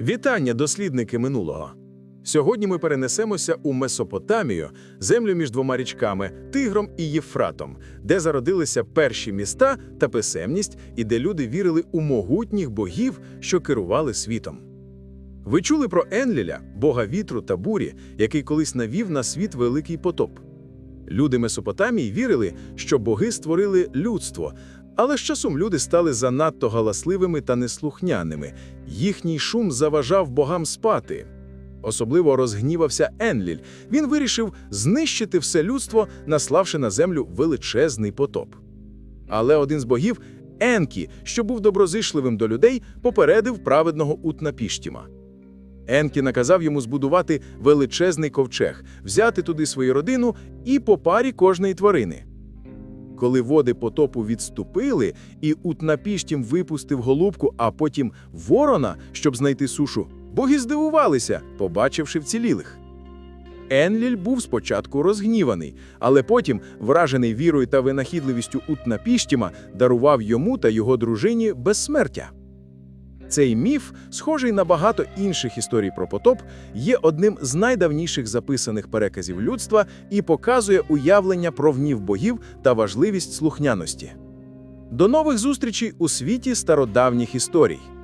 Вітання, дослідники минулого. Сьогодні ми перенесемося у Месопотамію, землю між двома річками Тигром і Єфратом, де зародилися перші міста та писемність, і де люди вірили у могутніх богів, що керували світом. Ви чули про Енліля, бога вітру та бурі, який колись навів на світ великий потоп. Люди Месопотамії вірили, що боги створили людство, але з часом люди стали занадто галасливими та неслухняними. Їхній шум заважав богам спати. Особливо розгнівався Енліль. Він вирішив знищити все людство, наславши на землю величезний потоп. Але один з богів, Енкі, що був доброзичливим до людей, попередив праведного Утнапіштіма. Енкі наказав йому збудувати величезний ковчег, взяти туди свою родину і по парі кожної тварини. Коли води потопу відступили, і Утнапіштім випустив голубку, а потім ворона, щоб знайти сушу, боги здивувалися, побачивши вцілілих. Енліль був спочатку розгніваний, але потім, вражений вірою та винахідливістю Утнапіштіма, дарував йому та його дружині безсмертя. Цей міф, схожий на багато інших історій про потоп, є одним з найдавніших записаних переказів людства і показує уявлення про внів богів та важливість слухняності. До нових зустрічей у світі стародавніх історій.